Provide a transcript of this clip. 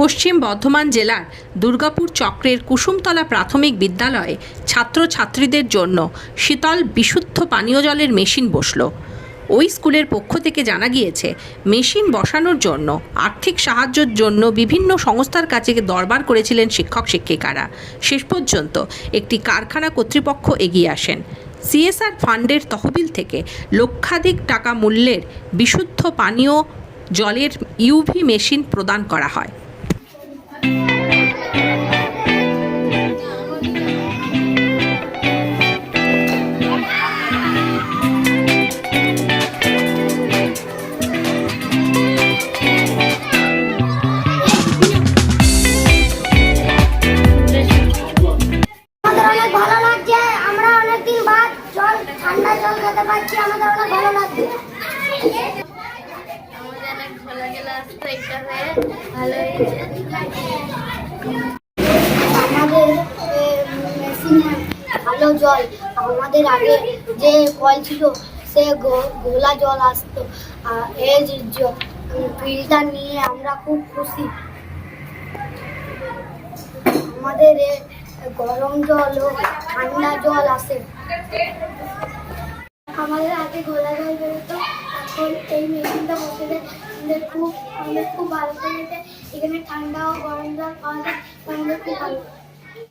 পশ্চিম বর্ধমান জেলার দুর্গাপুর চক্রের কুসুমতলা প্রাথমিক বিদ্যালয়ে ছাত্রছাত্রীদের জন্য শীতল বিশুদ্ধ পানীয় জলের মেশিন বসল। ওই স্কুলের পক্ষ থেকে জানা গিয়েছে, মেশিন বসানোর জন্য আর্থিক সাহায্যের জন্য বিভিন্ন সংস্থার কাছে দরবার করেছিলেন শিক্ষক শিক্ষিকারা। শেষ পর্যন্ত একটি কারখানা কর্তৃপক্ষ এগিয়ে আসেন। সিএসআর ফান্ডের তহবিল থেকে লক্ষাধিক টাকা মূল্যের বিশুদ্ধ পানীয় জলের ইউভি মেশিন প্রদান করা হয়। আমাদের ভালো গেলে জল, আমাদের আগে যে কল ছিল, সে গো- ঘোলা জল আসতো। এই ফিল্টার নিয়ে আমরা খুব খুশি। আমাদের এ গরম জল ও ঠান্ডা জল আসে। আমাদের আগে ঘোলা জল বেরোতো, এখন এই মেশিনটা বসে আমাদের খুব আমাদের খুব ভালো এখানে ঠান্ডা ও গরম জল পাওয়া যায় আমাদের খুব ভালো।